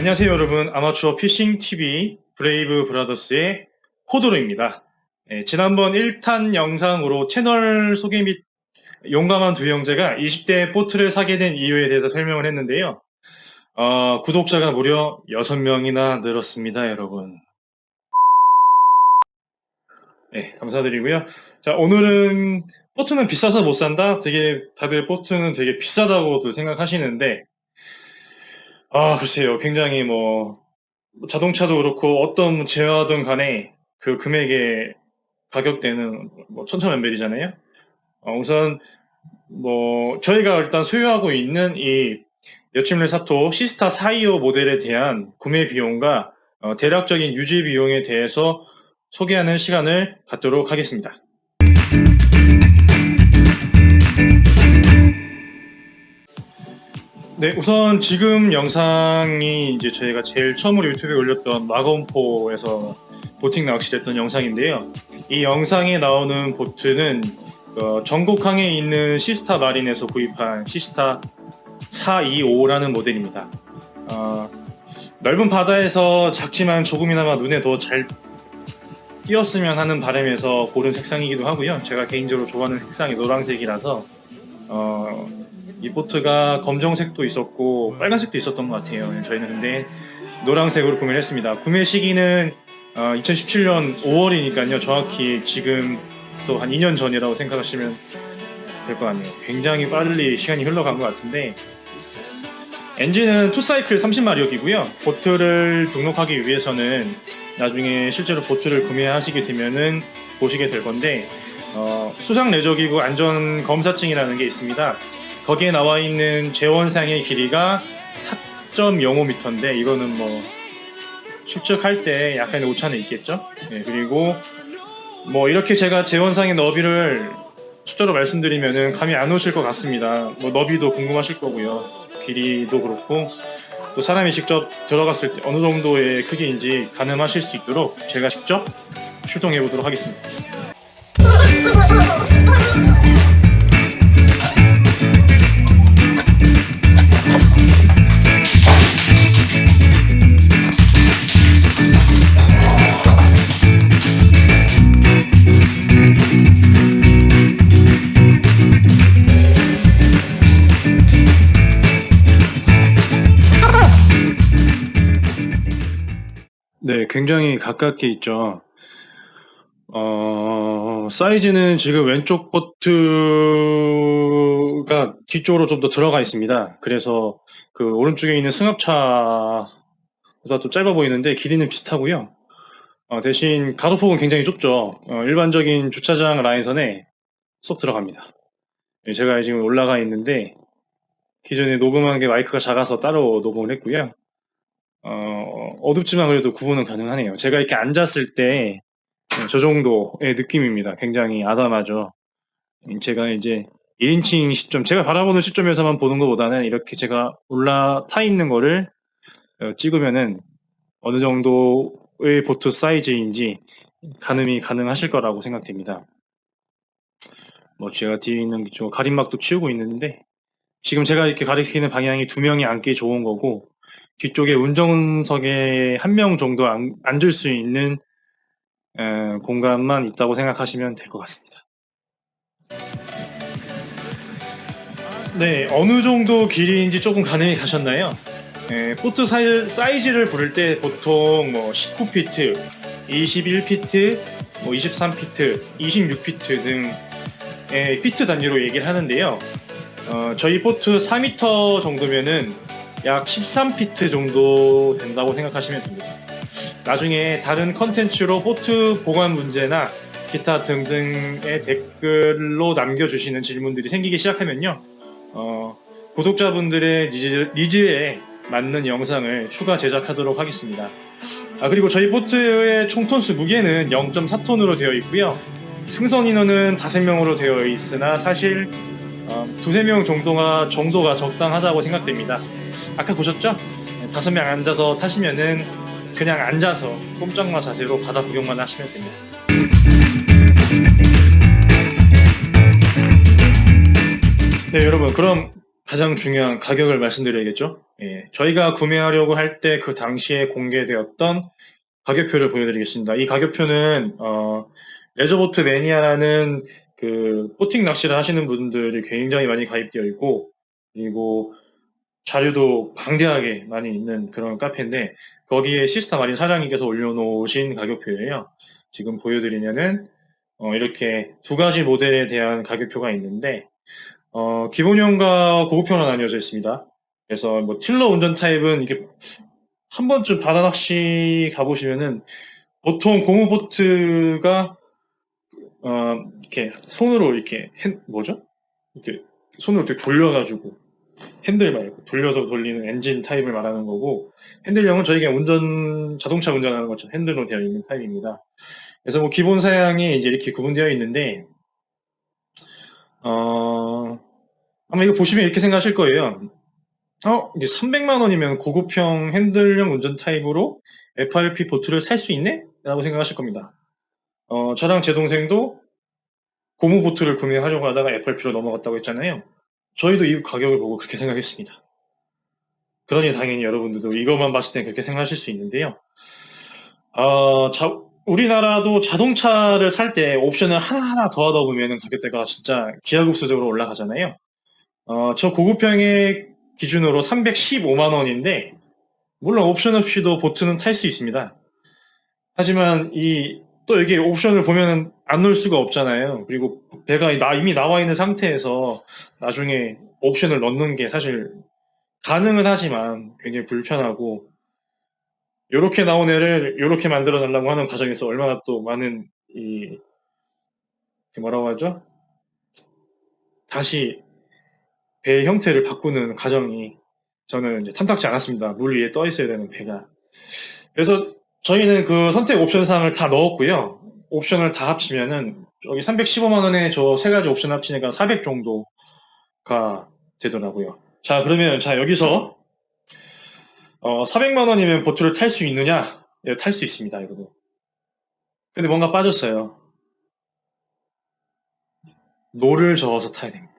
안녕하세요 여러분 아마추어 피싱 TV 브레이브 브라더스의 호도로입니다. 예, 지난번 1탄 영상으로 채널 소개 및 용감한 두 형제가 20대 보트를 사게 된 이유에 대해서 설명을 했는데요. 어, 구독자가 무려 6명이나 늘었습니다 여러분. 네, 감사드리고요. 자, 오늘은 보트는 비싸서 못 산다? 되게 다들 보트는 되게 비싸다고도 생각하시는데 아, 글쎄요. 굉장히 뭐, 자동차도 그렇고 어떤 제어하든 간에 그 금액의 가격대는 뭐 천차만별이잖아요. 어, 우선 뭐 저희가 일단 소유하고 있는 이 여침레 사토 시스타 425 모델에 대한 구매 비용과 어, 대략적인 유지 비용에 대해서 소개하는 시간을 갖도록 하겠습니다. 네, 우선 지금 영상이 이제 저희가 제일 처음으로 유튜브에 올렸던 마건포에서 보팅 낚시를 했던 영상인데요. 이 영상에 나오는 보트는 어, 전곡항에 있는 시스타 마린에서 구입한 시스타 425라는 모델입니다. 어, 넓은 바다에서 작지만 조금이나마 눈에 더 잘 띄었으면 하는 바람에서 고른 색상이기도 하고요. 제가 개인적으로 좋아하는 색상이 노란색이라서 어, 이 보트가 검정색도 있었고 빨간색도 있었던 것 같아요. 저희는 근데 노란색으로 구매를 했습니다. 구매 시기는 어, 2017년 5월이니까요. 정확히 지금 또 한 2년 전이라고 생각하시면 될 것 같네요. 굉장히 빨리 시간이 흘러간 것 같은데 엔진은 투사이클 30마력이고요. 보트를 등록하기 위해서는 나중에 실제로 보트를 구매하시게 되면은 보시게 될 건데 어, 수상 내적이고 안전 검사증이라는 게 있습니다. 거기에 나와 있는 재원상의 길이가 4.05m인데 이거는 뭐 수축할 때 약간의 오차는 있겠죠. 네, 그리고 뭐 이렇게 제가 재원상의 너비를 숫자로 말씀드리면은 감이 안 오실 것 같습니다. 뭐 너비도 궁금하실 거고요. 길이도 그렇고 또 사람이 직접 들어갔을 때 어느 정도의 크기인지 가늠하실 수 있도록 제가 직접 출동해 보도록 하겠습니다. 굉장히 가깝게 있죠. 어, 사이즈는 지금 왼쪽 보트가 뒤쪽으로 좀 더 들어가 있습니다. 그래서 그 오른쪽에 있는 승합차보다 좀 짧아 보이는데 길이는 비슷하고요. 어, 대신 가로폭은 굉장히 좁죠. 어, 일반적인 주차장 라인선에 쏙 들어갑니다. 네, 제가 지금 올라가 있는데 기존에 녹음한 게 마이크가 작아서 따로 녹음을 했고요. 어, 어둡지만 그래도 구분은 가능하네요. 제가 이렇게 앉았을 때 저 정도의 느낌입니다. 굉장히 아담하죠. 제가 이제 1인칭 시점, 제가 바라보는 시점에서만 보는 것보다는 이렇게 제가 올라타 있는 거를 어, 찍으면은 어느 정도의 보트 사이즈인지 가늠이 가능하실 거라고 생각됩니다. 뭐 제가 뒤에 있는 저 가림막도 치우고 있는데 지금 제가 이렇게 가리키는 방향이 두 명이 앉기 좋은 거고 뒤쪽에 운전석에 한 명 정도 앉, 앉을 수 있는 에, 공간만 있다고 생각하시면 될 것 같습니다. 네, 어느 정도 길이인지 조금 가능히 가셨나요? 에, 포트 사이, 즈를 부를 때 보통 뭐 19피트, 21피트, 뭐 23피트, 26피트 등의 피트 단위로 얘기를 하는데요. 어, 저희 포트 4m 정도면은 약 13피트 정도 된다고 생각하시면 됩니다. 나중에 다른 컨텐츠로 포트 보관 문제나 기타 등등의 댓글로 남겨주시는 질문들이 생기기 시작하면요. 어, 구독자분들의 니즈, 에 맞는 영상을 추가 제작하도록 하겠습니다. 아, 그리고 저희 포트의 총 톤수 무게는 0.4톤으로 되어 있고요. 승선 인원은 5명으로 되어 있으나 사실 어, 두세 명 정도가 정도가 적당하다고 생각됩니다. 아까 보셨죠? 다섯 명 앉아서 타시면은 그냥 앉아서 꼼짝마 자세로 바다 구경만 하시면 됩니다. 네, 여러분, 그럼 가장 중요한 가격을 말씀드려야겠죠. 예, 저희가 구매하려고 할 때 그 당시에 공개되었던 가격표를 보여드리겠습니다. 이 가격표는 어, 레저보트 매니아라는 그 포팅 낚시를 하시는 분들이 굉장히 많이 가입되어 있고 그리고 자료도 방대하게 많이 있는 그런 카페인데 거기에 시스타 마린 사장님께서 올려놓으신 가격표예요. 지금 보여드리면은 어, 이렇게 두 가지 모델에 대한 가격표가 있는데 어, 기본형과 고급형으로 나뉘어져 있습니다. 그래서 뭐 틸러 운전 타입은 이게 한 번쯤 바다 낚시 가보시면은 보통 고무 보트가 어, 이렇게 손으로 이렇게 핸, 뭐죠? 이렇게 손으로 이렇게 돌려가지고 핸들 말고 돌려서 돌리는 엔진 타입을 말하는 거고 핸들형은 저희가 운전 자동차 운전하는 것처럼 핸들로 되어 있는 타입입니다. 그래서 뭐 기본 사양이 이제 이렇게 구분되어 있는데 어 아마 이거 보시면 이렇게 생각하실 거예요. 어 이게 300만 원이면 고급형 핸들형 운전 타입으로 FRP 보트를 살 수 있네? 라고 생각하실 겁니다. 어 저랑 제 동생도 고무 보트를 구매하려고 하다가 FRP로 넘어갔다고 했잖아요. 저희도 이 가격을 보고 그렇게 생각했습니다. 그러니 당연히 여러분들도 이것만 봤을 때 그렇게 생각하실 수 있는데요. 어, 자, 우리나라도 자동차를 살 때 옵션을 하나하나 더하다 보면 가격대가 진짜 기하급수적으로 올라가잖아요. 어, 저 고급형의 기준으로 315만 원인데 물론 옵션 없이도 보트는 탈 수 있습니다. 하지만 이 또 여기 옵션을 보면은 안 넣을 수가 없잖아요. 그리고 배가 나- 이미 나와 있는 상태에서 나중에 옵션을 넣는 게 사실 가능은 하지만 굉장히 불편하고 이렇게 나온 애를 이렇게 만들어 달라고 하는 과정에서 얼마나 또 많은 이그 뭐라고 하죠? 다시 배의 형태를 바꾸는 과정이 저는 이제 탐탁지 않았습니다. 물 위에 떠 있어야 되는 배가. 그래서 저희는 그 선택 옵션 사항을 다 넣었고요. 옵션을 다 합치면은 여기 315만 원에 저 세 가지 옵션 합치니까 400 정도가 되더라고요. 자 그러면 자 여기서 어, 400만 원이면 보트를 탈 수 있느냐? 예, 탈 수 있습니다, 이거도. 근데 뭔가 빠졌어요. 노를 저어서 타야 됩니다.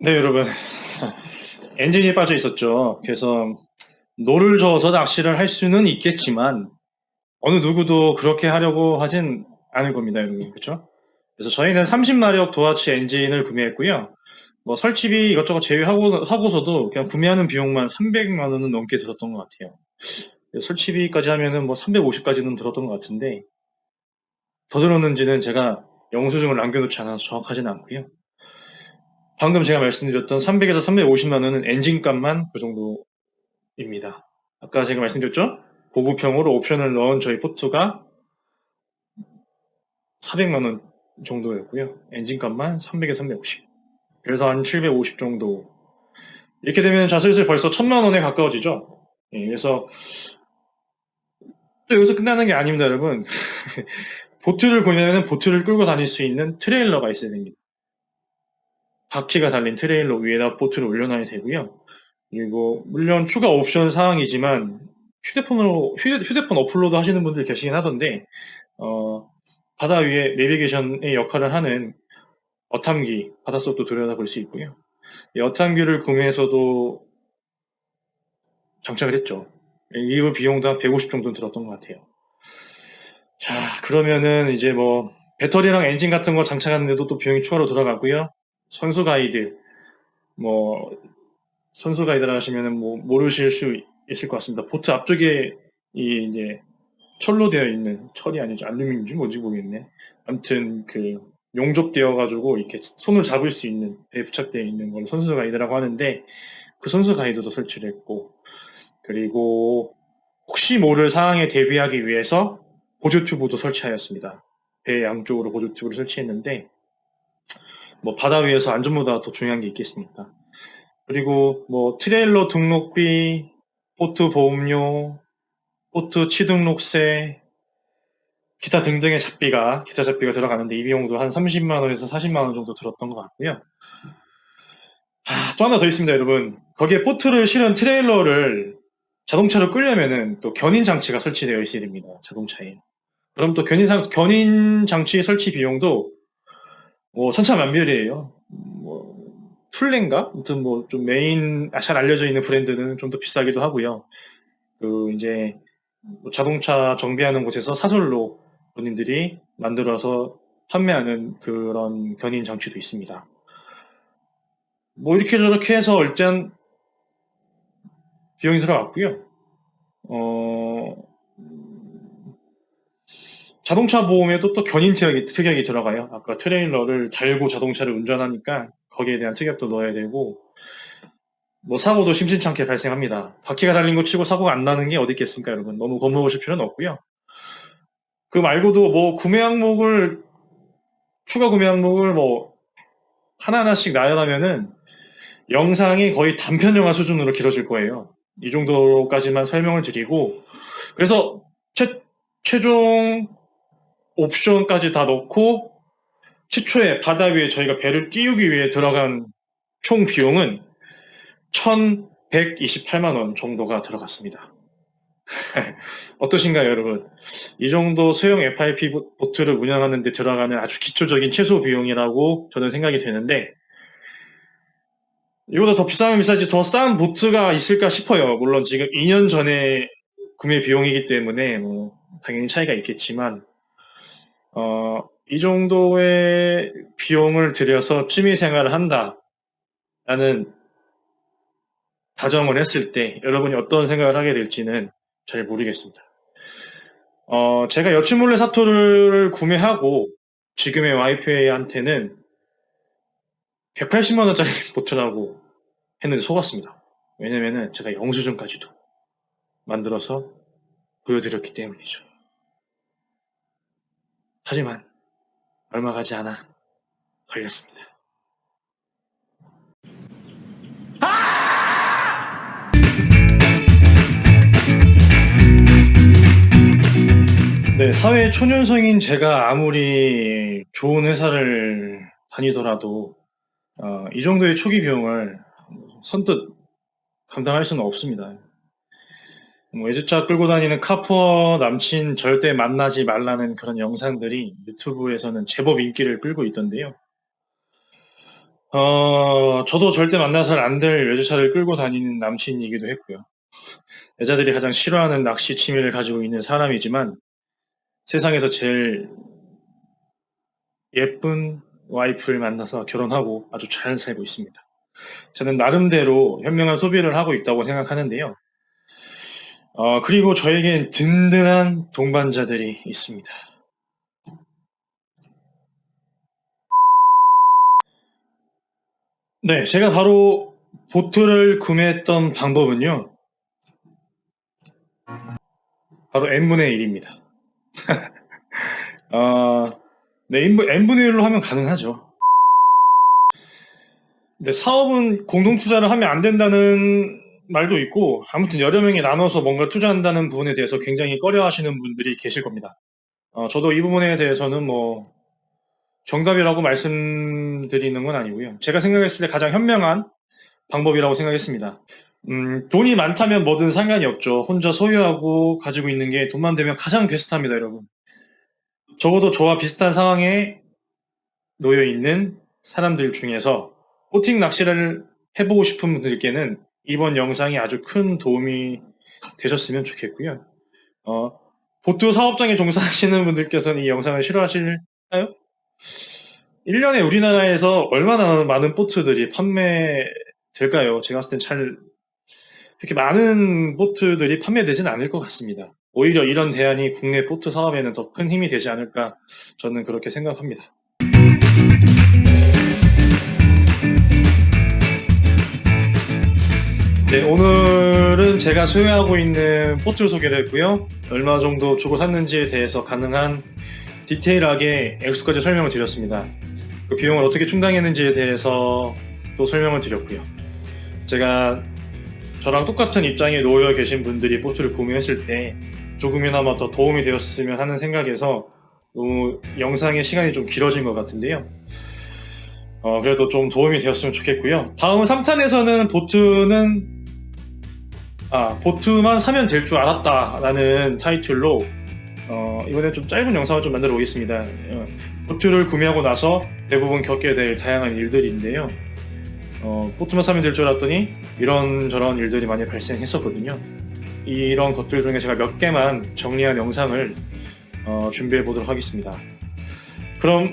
네, 여러분. 엔진이 빠져 있었죠. 그래서 노를 저어서 낚시를 할 수는 있겠지만 어느 누구도 그렇게 하려고 하진 않을 겁니다, 여러분. 그렇죠? 그래서 저희는 30마력 도화치 엔진을 구매했고요. 뭐 설치비 이것저것 제외하고 하고서도 그냥 구매하는 비용만 300만 원은 넘게 들었던 것 같아요. 설치비까지 하면은 뭐 350까지는 들었던 것 같은데 더 들었는지는 제가 영수증을 남겨놓지 않아서 정확하지는 않고요. 방금 제가 말씀드렸던 300에서 350만 원은 엔진값만 그 정도입니다. 아까 제가 말씀드렸죠? 고급형으로 옵션을 넣은 저희 포트가 400만 원 정도였고요. 엔진값만 300에서 350. 그래서 한 750 정도. 이렇게 되면 자 슬슬 벌써 1000만 원에 가까워지죠. 예, 그래서 또 여기서 끝나는 게 아닙니다, 여러분. 보트를 구매하면 보트를 끌고 다닐 수 있는 트레일러가 있어야 됩니다. 바퀴가 달린 트레일러 위에다 보트를 올려놔야 되고요. 그리고 물론 추가 옵션 사항이지만 휴대폰으로 휴대, 휴대폰 어플로드 하시는 분들 계시긴 하던데 어, 바다 위에 내비게이션의 역할을 하는 어탐기 바닷속도 들여다볼 수 있고요. 이 어탐기를 구매해서도 장착을 했죠. 이 비용도 한 150 정도 들었던 것 같아요. 자, 그러면은 이제 뭐 배터리랑 엔진 같은 거 장착하는데도 또 비용이 추가로 들어가고요. 선수 가이드, 뭐 선수 가이드를 하시면은 뭐 모르실 수 있을 것 같습니다. 보트 앞쪽에 이 이제 철로 되어 있는 철이 아니죠 알루미늄인지 뭔지 모르겠네. 아무튼 그 용접되어 가지고 이렇게 손을 잡을 수 있는 배에 부착되어 있는 걸 선수 가이드라고 하는데 그 선수 가이드도 설치를 했고 그리고 혹시 모를 상황에 대비하기 위해서 보조 튜브도 설치하였습니다. 배 양쪽으로 보조 튜브를 설치했는데 뭐 바다 위에서 안전보다 더 중요한 게 있겠습니까? 그리고 뭐 트레일러 등록비, 보트 보험료, 보트 취등록세, 기타 등등의 잡비가 기타 잡비가 들어가는데 이 비용도 한 30만 원에서 40만 원 정도 들었던 것 같고요. 아, 또 하나 더 있습니다, 여러분. 거기에 보트를 실은 트레일러를 자동차로 끌려면은 또 견인 장치가 설치되어 있어야 됩니다. 자동차에. 그럼 또 견인 상 견인 장치 설치 비용도 뭐 천차만별이에요. 뭐 툴렌가? 아무튼 뭐 좀 메인 아, 잘 알려져 있는 브랜드는 좀 더 비싸기도 하고요. 그 이제 뭐 자동차 정비하는 곳에서 사솔로 본인들이 만들어서 판매하는 그런 견인 장치도 있습니다. 뭐 이렇게 저렇게 해서 일단 비용이 들어갔고요. 어, 자동차 보험에도 또 견인 특약이, 특약이 들어가요. 아까 트레일러를 달고 자동차를 운전하니까 거기에 대한 특약도 넣어야 되고 뭐 사고도 심심찮게 발생합니다. 바퀴가 달린 거 치고 사고가 안 나는 게 어디 있겠습니까, 여러분? 너무 겁먹으실 필요는 없고요. 그 말고도 뭐 구매 항목을 추가 구매 항목을 뭐 하나하나씩 나열하면은 영상이 거의 단편 영화 수준으로 길어질 거예요. 이 정도까지만 설명을 드리고 그래서 최, 최종 옵션까지 다 넣고 최초에 바다 위에 저희가 배를 띄우기 위해 들어간 총 비용은 1,128만 원 정도가 들어갔습니다. 어떠신가요, 여러분? 이 정도 소형 FIP 보트를 운영하는 데 들어가는 아주 기초적인 최소 비용이라고 저는 생각이 되는데 이보다 더 비싸면 비싸지 더 싼 보트가 있을까 싶어요. 물론 지금 2년 전에 구매 비용이기 때문에 뭐 당연히 차이가 있겠지만 어, 이 정도의 비용을 들여서 취미 생활을 한다라는 가정을 했을 때 여러분이 어떤 생각을 하게 될지는 잘 모르겠습니다. 어, 제가 여친몰래 사토를 구매하고 지금의 와이프한테는 180만 원짜리 보트라고 했는데 속았습니다. 왜냐면은 제가 영수증까지도 만들어서 보여드렸기 때문이죠. 하지만 얼마 가지 않아 걸렸습니다. 네, 사회 초년생인 제가 아무리 좋은 회사를 다니더라도 어, 이 정도의 초기 비용을 선뜻 감당할 수는 없습니다. 뭐 외제차 끌고 다니는 카푸어 남친 절대 만나지 말라는 그런 영상들이 유튜브에서는 제법 인기를 끌고 있던데요. 어, 저도 절대 만나서는 안 될 외제차를 끌고 다니는 남친이기도 했고요. 여자들이 가장 싫어하는 낚시 취미를 가지고 있는 사람이지만 세상에서 제일 예쁜 와이프를 만나서 결혼하고 아주 잘 살고 있습니다. 저는 나름대로 현명한 소비를 하고 있다고 생각하는데요. 어, 그리고 저에겐 든든한 동반자들이 있습니다. 네, 제가 바로 보트를 구매했던 방법은요. 바로 n분의 1입니다. 어, 네, n분의 1로 하면 가능하죠. 근데 사업은 공동 투자를 하면 안 된다는 말도 있고 아무튼 여러 명이 나눠서 뭔가 투자한다는 부분에 대해서 굉장히 꺼려 하시는 분들이 계실 겁니다. 어, 저도 이 부분에 대해서는 뭐 정답이라고 말씀드리는 건 아니고요. 제가 생각했을 때 가장 현명한 방법이라고 생각했습니다. 음, 돈이 많다면 뭐든 상관이 없죠. 혼자 소유하고 가지고 있는 게 돈만 되면 가장 베스트합니다, 여러분. 적어도 저와 비슷한 상황에 놓여 있는 사람들 중에서 포팅 낚시를 해보고 싶은 분들께는 이번 영상이 아주 큰 도움이 되셨으면 좋겠고요. 어, 보트 사업장에 종사하시는 분들께서는 이 영상을 싫어하실까요? 1년에 우리나라에서 얼마나 많은 보트들이 판매될까요? 제가 봤을 땐 잘, 그렇게 많은 보트들이 판매되진 않을 것 같습니다. 오히려 이런 대안이 국내 보트 사업에는 더 큰 힘이 되지 않을까 저는 그렇게 생각합니다. 네, 오늘은 제가 소유하고 있는 보트 소개를 했고요. 얼마 정도 주고 샀는지에 대해서 가능한 디테일하게 액수까지 설명을 드렸습니다. 그 비용을 어떻게 충당했는지에 대해서 또 설명을 드렸고요. 제가 저랑 똑같은 입장에 놓여 계신 분들이 보트를 구매했을 때 조금이나마 더 도움이 되었으면 하는 생각에서 너무 영상의 시간이 좀 길어진 것 같은데요. 어, 그래도 좀 도움이 되었으면 좋겠고요. 다음 3탄에서는 보트는 아 보트만 사면 될 줄 알았다라는 타이틀로 어, 이번에 좀 짧은 영상을 좀 만들어 보겠습니다. 어, 보트를 구매하고 나서 대부분 겪게 될 다양한 일들인데요. 어, 보트만 사면 될 줄 알았더니 이런 저런 일들이 많이 발생했었거든요. 이런 것들 중에 제가 몇 개만 정리한 영상을 어, 준비해 보도록 하겠습니다. 그럼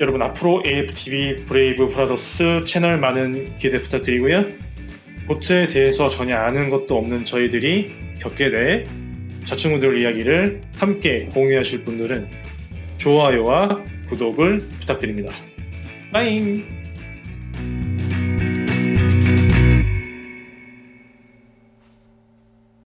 여러분 앞으로 AFTV 브레이브 브라더스 채널 많은 기대 부탁드리고요. 보트에 대해서 전혀 아는 것도 없는 저희들이 겪게 될 자충우들 이야기를 함께 공유하실 분들은 좋아요와 구독을 부탁드립니다. 빠잉!